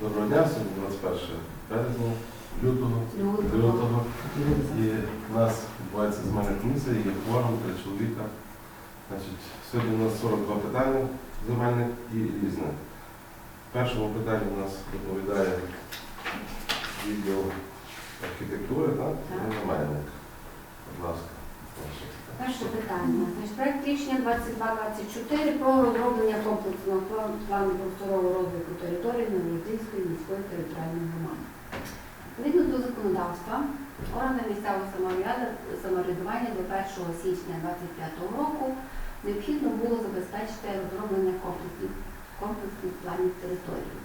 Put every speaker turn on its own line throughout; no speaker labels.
Доброго дня, сьогодні 21 березня, лютого, лютого. І в нас відбувається земельна комісія, є форум, три чоловіка. Значить, сьогодні у нас 42 питання земельних і різне. В першому питанні у нас доповідає відділ архітектури, так?
Так.
Земельник. Будь ласка.
Перше питання. Проект рішення 2224 про розроблення комплексного плану, просторового розвитку території Новолодинської міської територіальної громади. Відповідно до законодавства, органи місцевого самоврядування до 1 січня 2025 року необхідно було забезпечити розроблення комплексних планів території.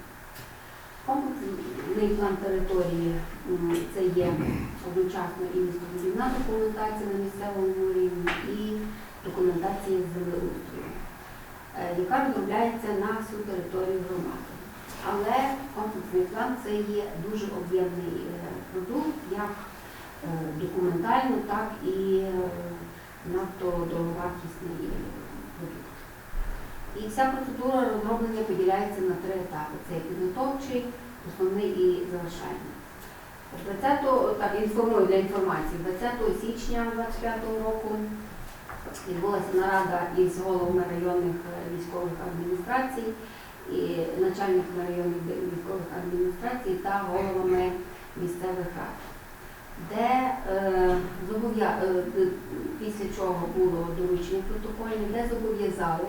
Комплексний план території це є одночасно і містобудівна документація на місцевому рівні і документація землеустрою, е, яка розробляється на всю територію громади. Але комплексний план це є дуже об'ємний е, продукт, як е, документально, так і надто дороговартісний продукт. І вся процедура розроблення поділяється на три етапи: це підготовчий, основний і завершальний. 20, так, інформую для інформації, 20 січня 2025 року відбулася нарада із головами районних е, військових адміністрацій і начальниками районних військових адміністрацій та головами місцевих рад, де е, зобов'я- е, після чого було доручення протокольне, де зобов'язали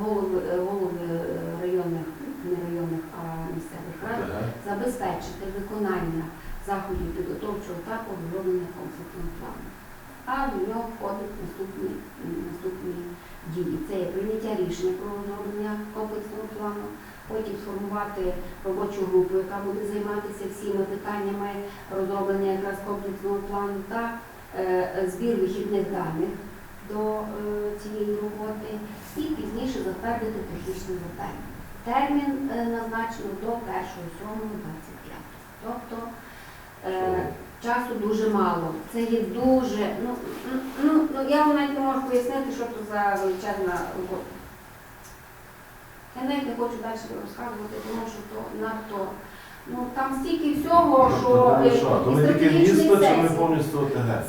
голови, е, голови е, районних, не районних, а місцевих рад забезпечити виконання заходів підготовчого етапу розроблення комплексного плану. А до нього входять наступні, наступні дії. Це є прийняття рішення про розроблення комплексного плану, потім сформувати робочу групу, яка буде займатися всіма питаннями розроблення якраз комплексного плану та е, збір вихідних даних до е, цієї роботи і пізніше затвердити технічне завдання. Термін е, назначено до 1.7.25. Тобто е, часу дуже мало. Це є дуже, ну, ну, ну, ну я вам навіть не можу пояснити, що це за величезна робота. Я навіть не хочу далі розказувати, тому що то надто, ну там стільки всього, що
То
е,
що,
і стратегічний сесій.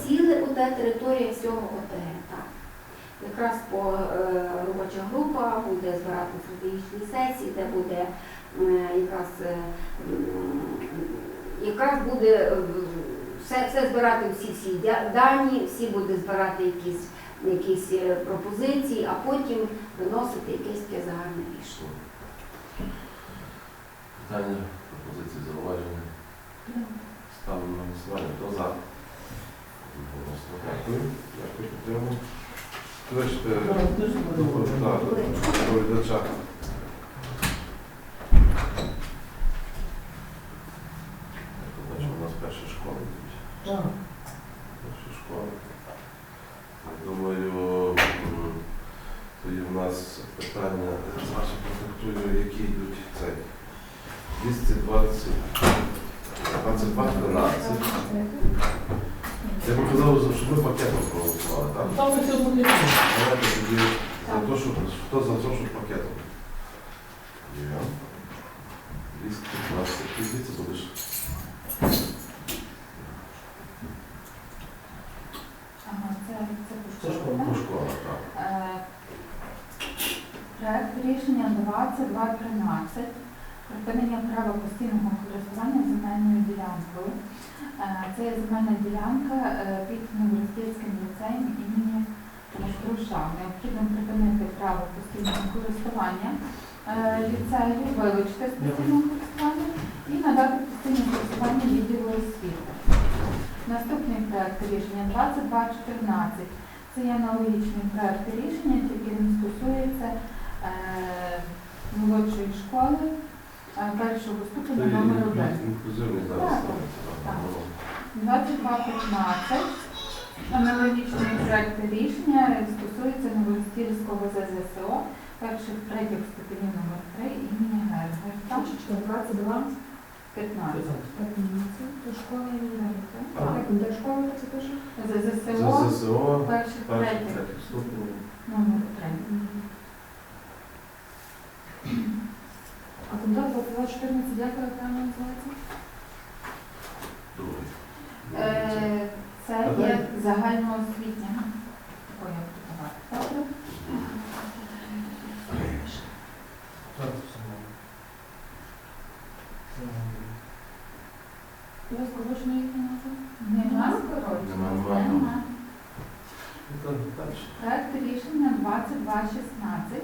Ціле оте територія всього ОТГ. Якраз по е, робоча група буде збирати стратегічні сесії, де буде е, якраз, е, якраз буде все, все збирати всі всі дані, всі буде збирати якісь, якісь пропозиції, а потім виносити якесь таке загальне рішення.
Питання, пропозиції, зауваження. Ставимо на голосування. Хто за? Дякую. Дякую. Кличте так, доповідача. Бачу, у нас перші школи йдуть. Перші школи. Я думаю, тоді в нас питання з які йдуть цей 220, 22, 13. Я би казав, щоб ми пакетом проголосували, так?
Там ми цього не
Давайте тоді за те, щоб хто за те, щоб пакетом. Є. 220. Ти звідси будеш?
Ага, це, це
Це ж
пошкода.
Так.
Е, Проект рішення 2213 припинення права постійного користування земельною ділянкою. Е, Це земельна ділянка е, під Новороздільським ліцеєм імені Штруша. Необхідно припинити право постійного користування е, ліцею, вилучити з постійного користування і надати постійне користування відділу освіти. Наступний проект рішення 2214. Це є аналогічний проект рішення, тільки він стосується е, молодшої школи першого ступеня номер 1. Так, так.
Ну,
2215. Аналогічний проекти рішення стосується Новостільського ЗЗСО перших третіх ступенів номер 3 імені Гергерта.
22,
15.
то школа і
Так.
Як де школа це
теж?
ЗЗСО
ЗСО,
перших третіх
третій ступінь.
номер 3.
А Кандидат 2214, як вона правильно називається?
Другий.
Е, Це є загальноосвітня. Такої як тут Добре.
Ви скорочено їх не назва?
Нема скорочення?
Нема, нема.
Нема.
Ну, то далі.
Проект рішення 2216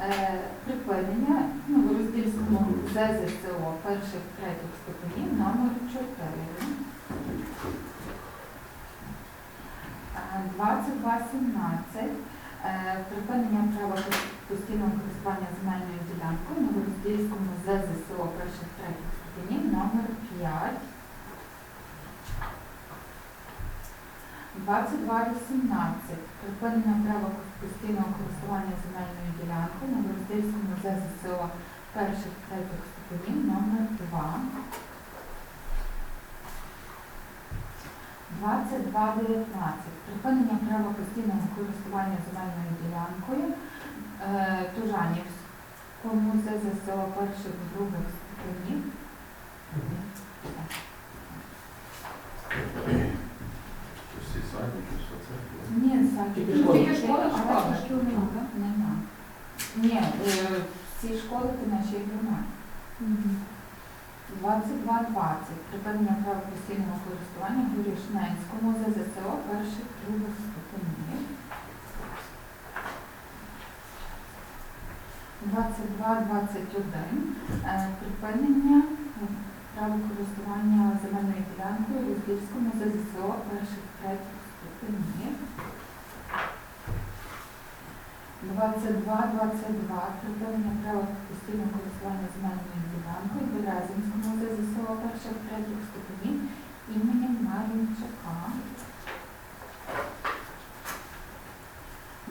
е, припинення ну, в роздільському ЗЗСО перших третіх ступенів номер 4. Е, 2217 е, припинення права постійного користування земельною ділянкою на роздільському ЗЗСО перших третіх ступенів номер 5. 2218. Припинення права постійного користування земельною ділянкою на Бородильському ЗЗСО перших третіх ступенів номер 2. 2219. Припинення права постійного користування земельною ділянкою е, Тужанівському ЗЗСО перших других ступенів.
Всі садики, що це?
Ні, Сакі,
Тільки школа.
Тільки школа, а бачиш, шкіл нема, так?
Нема. Ні, е, всі школи то наші їх немає. 2220. Припинення права постійного користування Горішненському ЗЗСО перших других ступенів. 2221. Е, Припинення права користування земельною ділянкою у Львівському ЗЗСО перших третіх ступенів. 22-22 припинення права постійного користування Березинському ЗЗСО перших третіх ступенів імені Марінчака.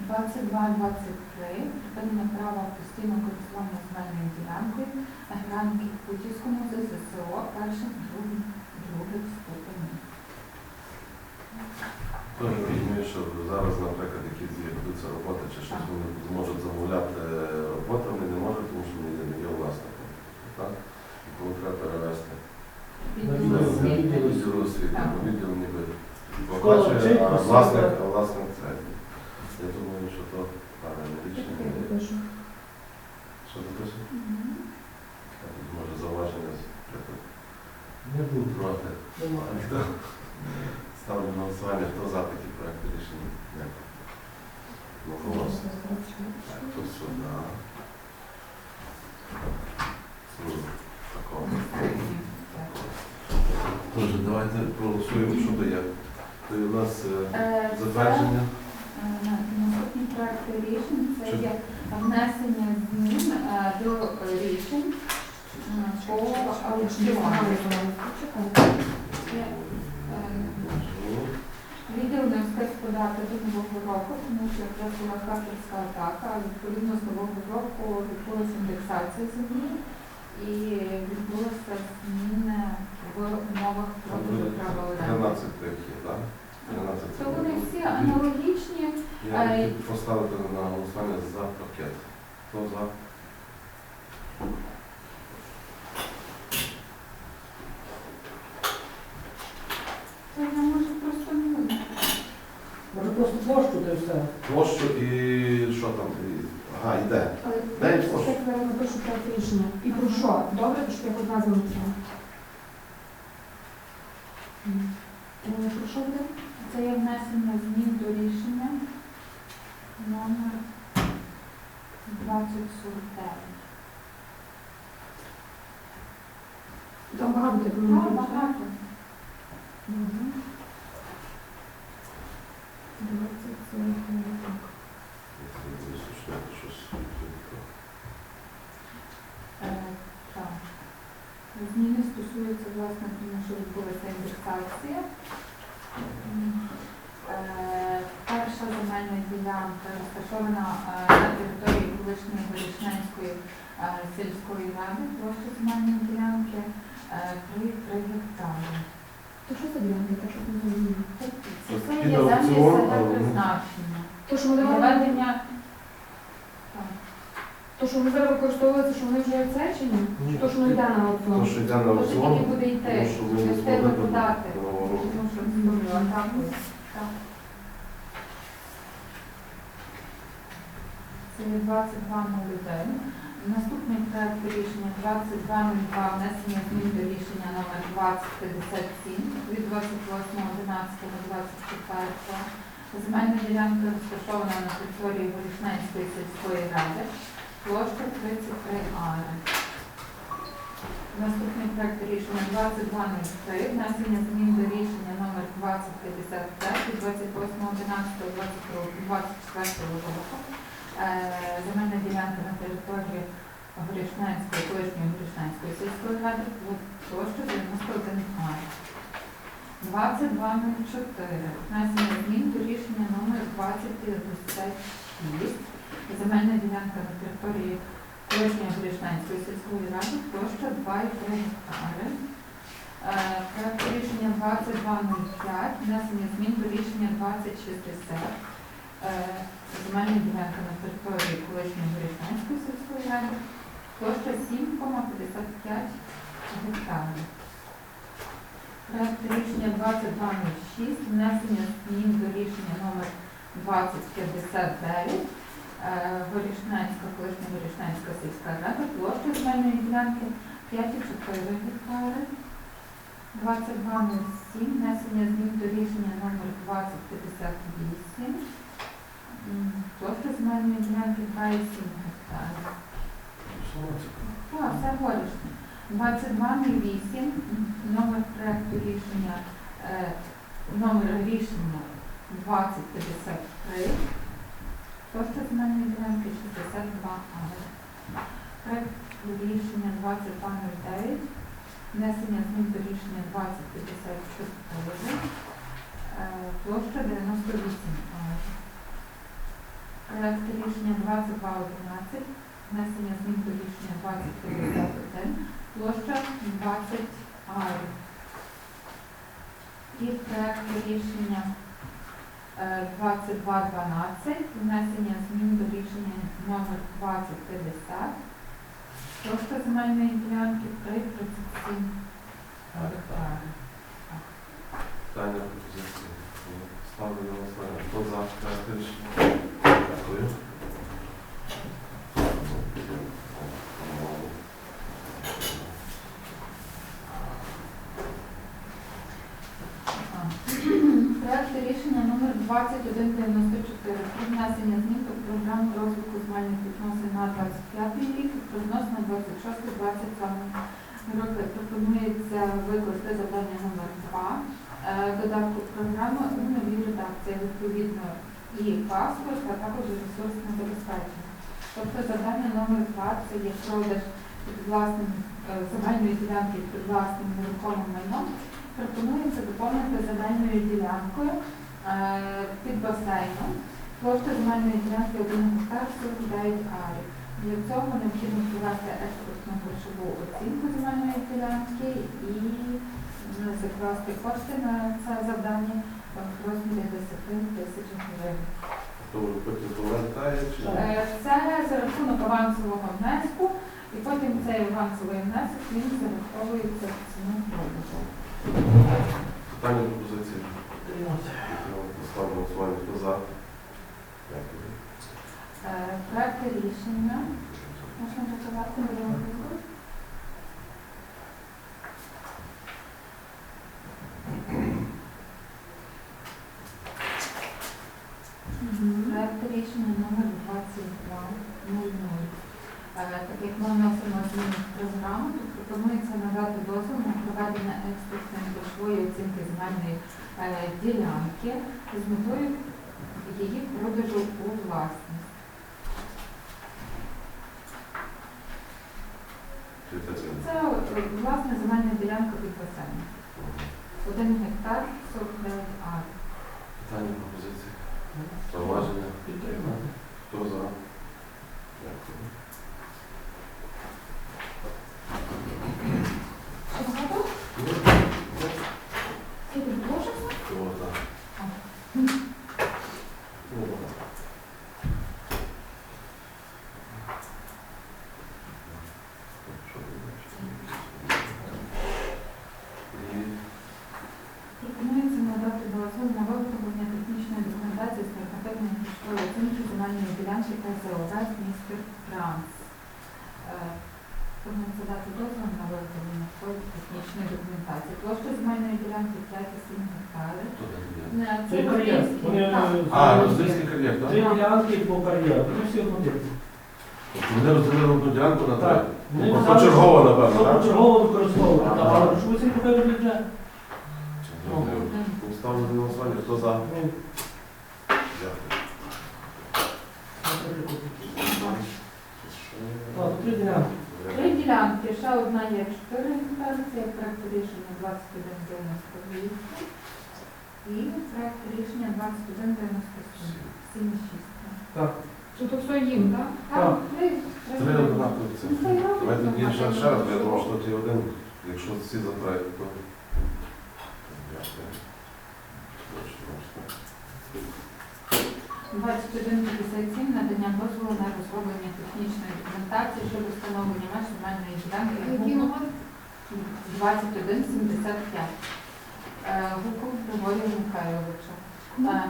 22-23 припинення права постійного користування земельною ділянкою гранки Путівському ЗЗСО перших других, других ступенів.
Теж розумію, що зараз, наприклад, які ведуться роботи чи щось вони зможуть замовляти роботи, вони не можуть, тому що вони не є власником. Так? І коли треба перевести
Відділ
Ну,
освіти.
відділ
відділ освіти, бо відділ ніби оплачує, а власник, а власник це. Я думаю, що то правильне рішення. Що записує?
Мгм.
Може зауваження,
Не буде.
проти.
Немає.
Хто? Ставлю на голосування, хто за такі проекти рішення? Дякую. Ну, голос. Так, то сюди. Ну, такого. Тож, давайте проголосуємо, що то є. То у нас е,
Е,
затвердження.
е, на- Наступні проекти рішень це є внесення змін е, до рішень по аукціону. Є, е, Відео не встиг подати до нового року, тому що це була хакерська атака, а відповідно з нового року відбулася індексація землі і відбулися зміни в умовах продажу.
13 тих так? 13
То вони всі аналогічні.
Я
Ай.
хотів поставити на голосування за пакет. Хто за?
Це я можу просто не
Може просто площу та й все.
Площу і що там? І- Ага, йде. Дай площу.
Так я рішення. І про що? Добре, що я. М. Е, Про що буде?
Це є внесення змін до рішення номер 2049.
Там багато так
багато.
Мгм. Двадцять сорок так.
Щось.
Е, Так. Зміни стосуються, власне, тому що відбулася індексація. М, е, Перша земельна ділянка розташована е, на території колишньої Горішненської е, сільської ради, площа земельної ділянки е, 3 гектари.
То що це ділянки? Так що не розумію.
Це є землі
аукціон,
себе призначення.
То, що вони
Проведення
То, що вже використовується, що вони вже це чи ні?
Ні.
То, що не йде на
То, що йде на
То, що
аукціон,
тільки буде йти,
тому що ми
не
не
встигли подати. що не зробила, так. Так. Це є 22.01. Наступний проект рішення 22.02 внесення змін до рішення номер 2057 від 28.11.24. Земельна ділянка розташована на території Горішненської сільської ради. Площа 33 ари. Наступний проект рішення 2203 внесення змін до рішення номер 2055 від 28.11.24 року. Е, Земельна ділянка на території Горішненської, колишньої Горішненської сільської ради, площа 91 ар. 2204 внесення змін до рішення номер 2056 Земельна ділянка на території колишньої Грішненської сільської ради, площа 2,3 гектари. Е, Проект рішення 2205, внесення змін до рішення 2060. Е, Земельна ділянка на території колишньої Грішненської сільської ради, площа 7,55 гектарів. Проект рішення 2206, внесення змін до рішення номер 2059 Е, Горішненська, колишня Горішненська сільська рада, площа земельної ділянки 5,4 гектари. 2207, внесення змін до рішення номер 2058, М, площа земельної ділянки 2,7 гектарів. Так, все горішне. 2208, номер проекту рішення, е, номер рішення 2053, Площа земельної ділянки 62 ари. Проект рішення 2209, внесення змін до рішення 2054, е, площа 98 ари. Проект рішення 2211, внесення змін до рішення 2051, площа 20 ари. І проект рішення Е, 2212, внесення змін до рішення номер 2050, площа земельної ділянки 337 гектари.
Питання пропозиції. Ставлю на голосування. Хто за проект рішення? Дякую.
Проект рішення номер 2194 про внесення змін до програми розвитку земельних відносин на 25 рік, прогноз на 26-27 роки. Пропонується викласти завдання номер 2 е, додатку програми у новій редакції, відповідно і паспорт, а також ресурсне забезпечення. Тобто завдання номер 2 це є продаж під власним е, земельної ділянки під власним нерухомим майном. Пропонується доповнити земельною ділянкою е, під басейном. Площа земельної ділянки 1 гектар 49 арів. Для цього необхідно провести експортну грошову оцінку земельної ділянки і закласти кошти на це завдання в розмірі 10 тисяч гривень.
Хто потім повертає чи ні?
Е, Це за рахунок авансового внеску, і потім цей авансовий внесок він зараховується в ціну продажу.
Питання пропозиції.
Підтримати.
Ставлю на голосування. Хто за? Дякую.
Е, Проекти рішення можна готувати Марія Проект рішення номер 2200. Е, Так як ми вносимо зміни в програму, то пропонується надати дозвіл на проведення експертної грошової оцінки земельної ділянки з метою її продажу у власність.
Це
е, власне земельна ділянка під басейном. Один гектар 49 ар.
Питання пропозиції. Зауваження.
Підтримати.
Хто за? Дякую.
Що багато? Це відложиться?
Хто за?
А.
Ну, добре.
дозволу на виготовлення технічної документації. Площа земельної ділянки 5,7 гектарів.
Хто там є?
Не,
Це кар'єр.
Російський,
Вони
так.
А, Роздільський кар'єр, так?
Три кар'єру. Вони всі одноденні.
Тобто Вони розділили одну ділянку на три.
Так. Вони
Ну,
казали,
Почергово, напевно, так?
Почергово використовувати. Так, але цим покажуть вже?
Ну, Ставлю на голосування. Хто за?
Ну,
Дякую.
Так, три ділянки.
Три ділянки, ще одна є 4 гектари, це є проект рішення 2198 і проект рішення 2197, 7,6.
Так.
Що то все їм, так?
Так, три.
Однакові цифри. Давайте тоді ще, ще раз, бо я думав, що ті один, якщо всі за проект, то... Дякую. Точно, точно.
2157 надання дозволу на розроблення технічної документації щодо встановлення меж земельної ділянки
Який
ГУКу
номер?
2175. Е, ГУКу Григорія Михайловича. Е,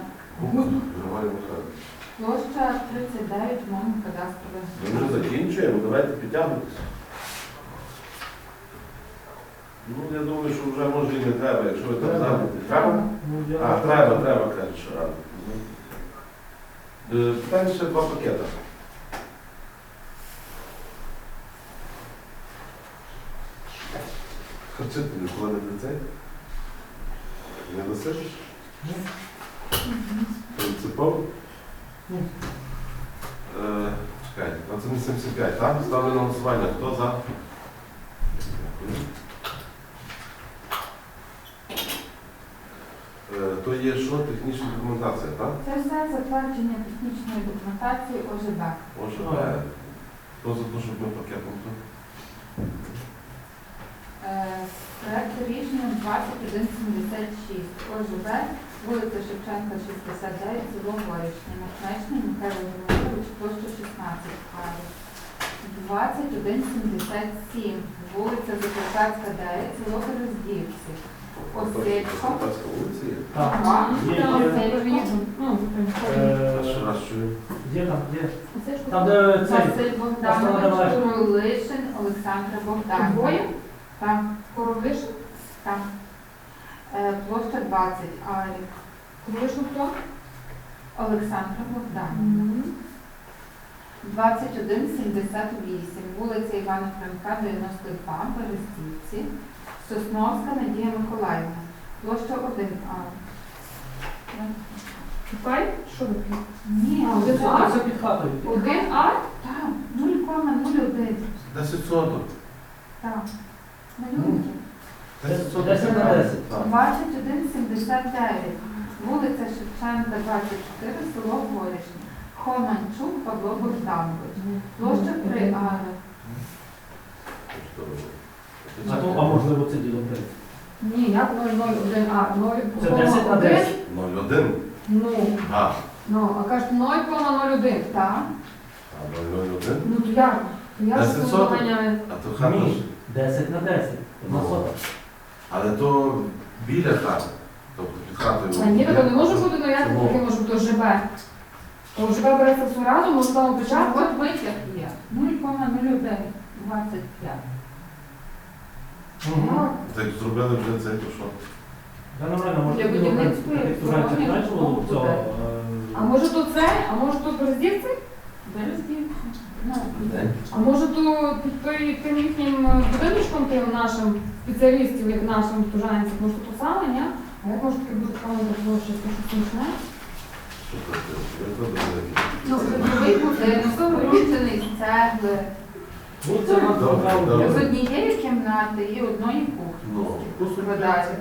Григорій Михайлович.
Площа 39 мовних кадастрових.
Ми вже закінчуємо, давайте підтягнутися. Ну, я думаю, що вже може і не треба, якщо ви там зайняті. Треба? А, треба, треба, каже, що рано. Е, Питання ще два пакети. Харчителі, коли не цей? Не досиш? Принципово?
Ні.
Е, Чекайте, 2175, так? Ставлю на голосування. Хто за? Дякую. Е, То є що? Технічна документація, так?
Це все затвердження технічної документації ОЖБ.
Е, хто за те, щоб ми пакетом тут?
Е, Проект рішення 2176 ОЖБ, вулиця Шевченка, 69, село Горішня, Наконечний, Михайло Григорович, площа 16 арів. 2177, вулиця Закарпатська, 9, село Берездівці. Осипко.
Закарпатська вулиця є?
Так.
А,
Є,
там,
є.
Ну,
Е,
А раз чую.
Є там, є.
Осипко.
Де цей.
Василь Богданович,
Давай.
Куролишин, Олександра.
Двоє?
Так,
Коровишин?
так. Е, Площа 20 арів.
Коровишин хто?
Олександра Богданівна. 2178, вулиця Івана Франка, 92, Берестівці. Сосновська Надія Миколаївна. Площа 1 А.
Чекай, що таке?
Ні,
А,
Це
один
а,
це під хатою.
Один А?
так, 0,01.
10 соток.
Так. Малюнки.
10 соток.
10 на 10.
2179, вулиця Шевченка, 24, село Горішня. Хоманчук Павло Богданович. Площа 3 ари.
А, то, а можливо це діло прийде.
Ні, як 001 А? 0,
Це 10 на 10.
0,1.
Ну,
А,
ну, а кажуть 0,01.
Так.
а 0,01.
Ну, то як? Це
соток?
вимагання?
А то хата ж.
10 на 10. Одна
Ну.
сота.
Але то біля хати. Тобто під хатою.
А ні, то не може бути, ну як
Чому?
бути ЖБ? То ЖБ береться все разом, може там початку.
От витяг є. 0,01, 25.
Угу.
Так зробили вже це, то що?
Та нормально, може
Для будівництва і
Як
обслуговування
знаєш,
житлового
цього,
будинку.
е,
А може то це, а може то Берездівці?
Берестівці. Ну,
А може то під тим їхнім е, будиночком тим нашим спеціалістів, як нашим тужанцям, може то саме, ні? А як може таке бути там де площа, це що смішне?
Що це? Я.
Ну, житловий будинок, вирощений з цегли,
Ну, це
з однієї кімнати і одної кухні.
Ну,
Складається.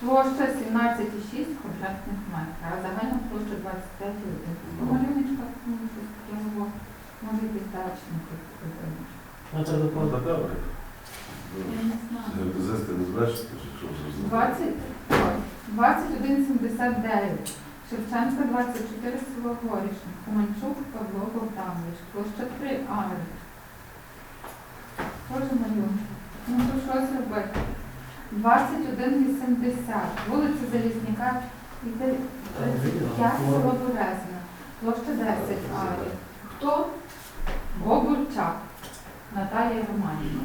Площа 17,6 квадратних метрів, а загальна площа 25,1. Може, якийсь дачник.
А це
Ну, та добре.
Я не знаю.
Геодезисти не збрешете, що вже
20, 2179. Шевченка 24 село Горішня. Команчук Павло Богданович. Площа 3 Ари. Тоже малюнок. Ну то що зробити? 2180. Вулиця Залізняка. і де- 35 село Березина. Площа 10 Ари.
Хто?
Бобурчак. Наталія Романівна.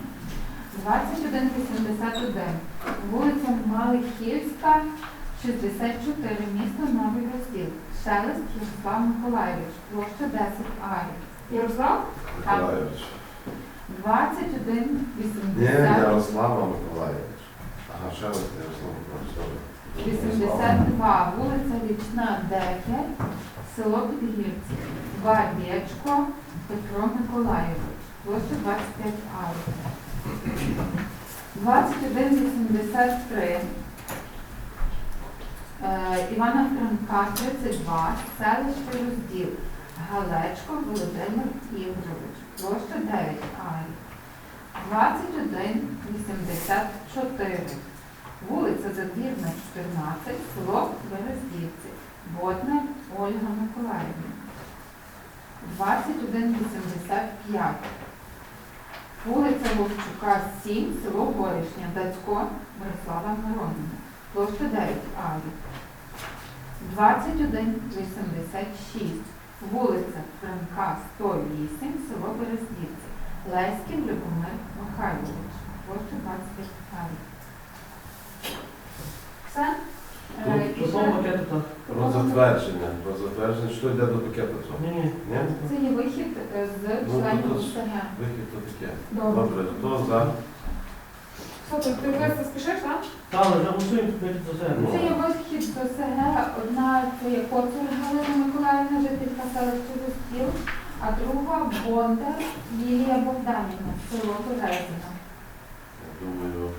2181. Вулиця Малихівська, 64, місто Новий Розділ. Шелест Ярослав Миколаївич, площа 10 арів.
Ярослав?
Миколаївич.
21
Ні, Ярослава Миколаївич. Ага, ще раз Ярослава Миколаївич.
82, вулиця Річна 9, село Підгірці. Бабєчко Петро Миколаєвич, площа 25 арів. 2183, е, Івана Франка 32, селище Розділ. Галечко Володимир Ігорович, площа 9 арів. 2184, Вулиця Задвірна, 14, село Берездівці, Бодна Ольга Миколаївна. 2185. Вулиця Вовчука, 7, село Горішня, Дацько, Мирослава Миронівна. Площа 9 Аві. 2186. Вулиця Франка, 108, село Берездівці. Леськів Любомир Михайлович. Площа 25 Аві. Все? Е,
пакету так.
Про затвердження. Про затвердження. Що йде до пакету цього?
Ні, ні.
Ні?
Це є вихід е, з
Ну,
членів
тут Вихід то таке.
Добре.
Добре, хто за?
Що ти, ти Леся, спішиш, так?
Та, але вже голосуємо тепер за це.
Ну.
Це є вихід з ОСГ. Одна це є Коцур Галина Миколаївна, жителька селища Гостів, а друга Бондар Лілія Богданівна, село Березина.
Я думаю,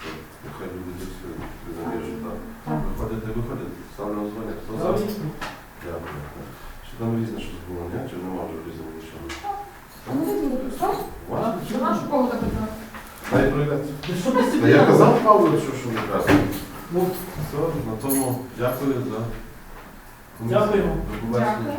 що нехай люди тут заміжу. Так.
Так.
Ставлю на звання. Хто за? Дякую. Чи там різне щось було, ні? Чи нема вже різне нічого?
Ну?
Ладно,
До нашу кого запитати?
Хай пройдеться. Та я казав Павлу, що що не красно.
Ну,
Все, на тому дякую за.
Дякуємо.
До побачення.
Дякую.